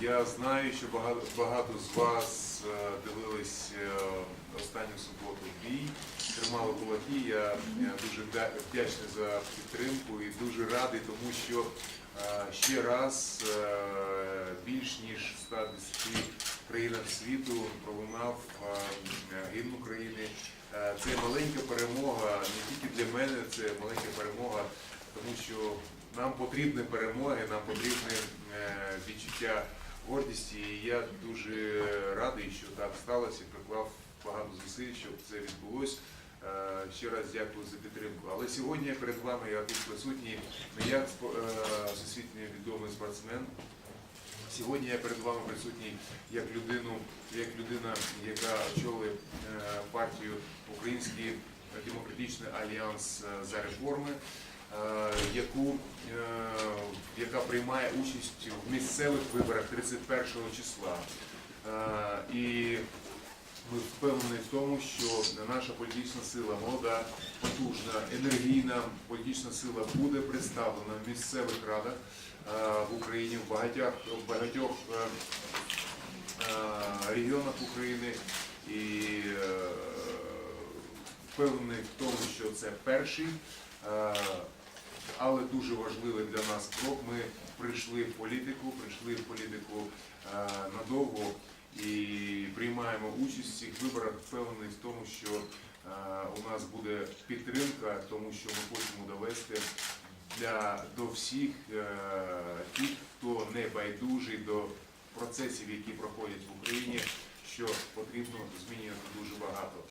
Я знаю, що багато, багато з вас е, дивились е, останню суботу бій, тримали кулаки. Я, я дуже вдячний за підтримку і дуже радий, тому що е, ще раз е, більш ніж 110 країнах світу пролунав е, гімн України. Е, Це маленька перемога, не тільки для мене, це маленька перемога, тому що нам потрібні перемоги, нам потрібне е, відчуття гордісті. І я дуже радий, що так сталося. Приклав багато зусиль, щоб це відбулося. Е, Ще раз дякую за підтримку. Але сьогодні перед вами я тут присутній не як е, всесвітньо відомий спортсмен. Сьогодні я перед вами присутній як людину, як людина, яка очолює е, партію Український демократичний альянс за реформи, яку, е, яка приймає участь в місцевих виборах 31 числа. Е, І ми впевнені в тому, що наша політична сила молода, потужна, енергійна політична сила буде представлена в місцевих радах е, в Україні, в багатьох, в багатьох регіонах України. І впевнений в тому, що це перший, але дуже важливий для нас крок. Ми прийшли в політику, прийшли в політику е, надовго і приймаємо участь в цих виборах, впевнений в тому, що е, у нас буде підтримка, тому що ми хочемо довести для до всіх е, тих, хто не байдужий до процесів, які проходять в Україні, що потрібно змінювати дуже багато.